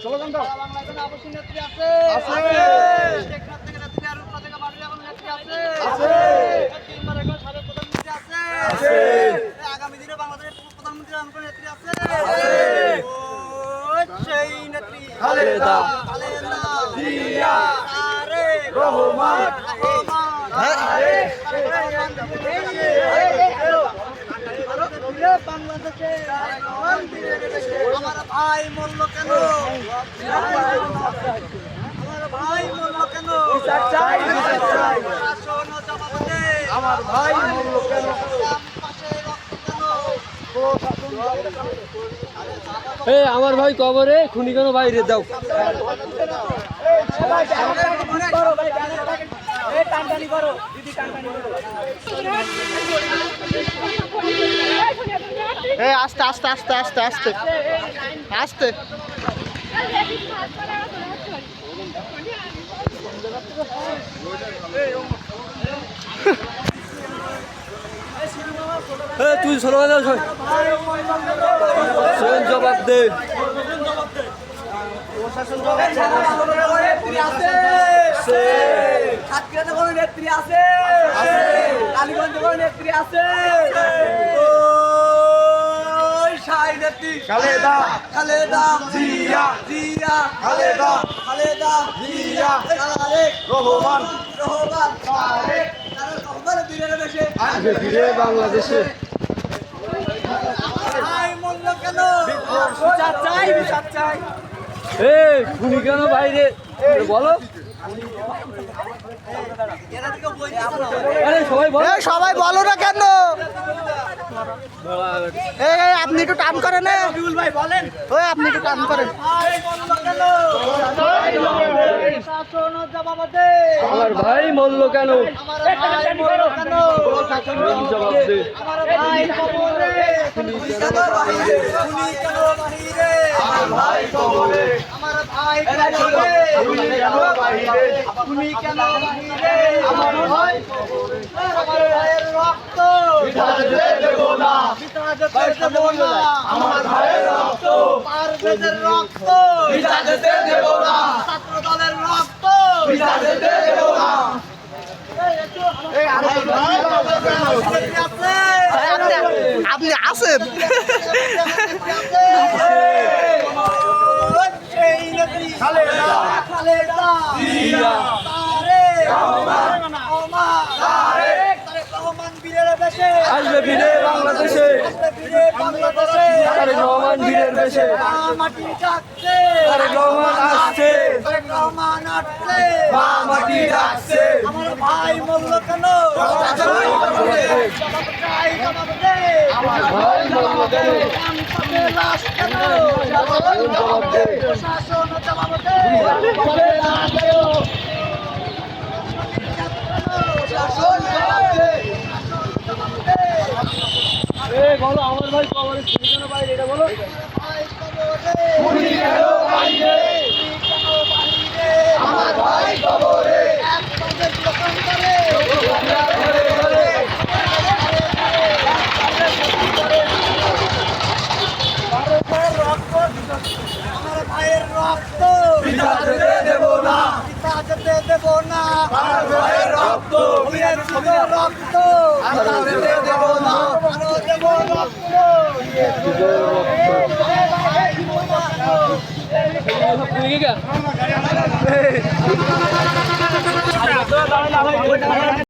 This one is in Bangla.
স্লোগান দাও নেত্রী আছে? আছে। আগামী দিনে বাংলাদেশের প্রধানমন্ত্রী নেত্রী আছে? আছে। সেই নেত্রী। খালেদা। খালেদা। জিয়া। রহমান। রহমান। তারেক রহমান। বাংলাদেশে আমার ভাই মরল কেন? আমার ভাই মরল কেন? বিচার চাই, বিচার চাই। শাসন ও জবাব দে। আমার ভাই মরল কেন? কেন? এ আমার ভাই কবরে খুনি কেন বাইরে দাও। এই আস্তে আস্তে আস্তে আস্তে আস্তে। আস্তে। এ তুই জবাব দে। সাতক্ষীরাতে কোনো নেত্রী আছে। কালীগঞ্জে কোনো নেত্রী আছে। খালেদা। খালেদা। জিয়া। জিয়া। খালেদা। খালেদা। জিয়া। তারেক। রহমান। রহমান। তারেক। তারেক ফিরে বাংলাদেশে। ভাই কেন? বিচার চাই বিচার চাই এ খুনি কেন বাইরে? বলো। সবাই বলো। না কেন? এই এই, আপনি একটু টান করেন ভাই বলেন ওই আপনি একটু টান করেন। শাসন ও জবাব দে আমার ভাই মরল কেন? আমার ভাই মরল কেন জবাব দে আমার ভাই কবরে খুনি কেন বাহিরে খুনি কেন বাহিরে আমার ভাই কবরে আমার ভাই কবরে খুনি কেন বাহিরে খুনি কেন বাহিরে আমার ভাই কবরে আমার ভাইয়ের রক্ত বিটা যেতে দেব না বিটা যেতে দেব না আমার ভাইয়ের রক্ত পারভেজের রক্ত বিটা যেতে দেব না ছাত্র দলের রক্ত বিটা যেতে দেব না আপনি আছেন আসবে ফিরে বাংলাদেশে। আসছে। দে প্রশাসন জবাব দে পাবে লাশ কেন প্রশাসন জবাব দে এ বলো, আমার ভাই কবরে খুনি কেন বাইরে, এটা বলো। আমার ভাই কবরে এক পাশে দোকান করে ভাইয়ের রক্ত। পিতা যেতে দেব না পিতা যেতে দেব না আমার ভাইয়ের রক্ত রক্ত আমরা যেতে দেব ठीक है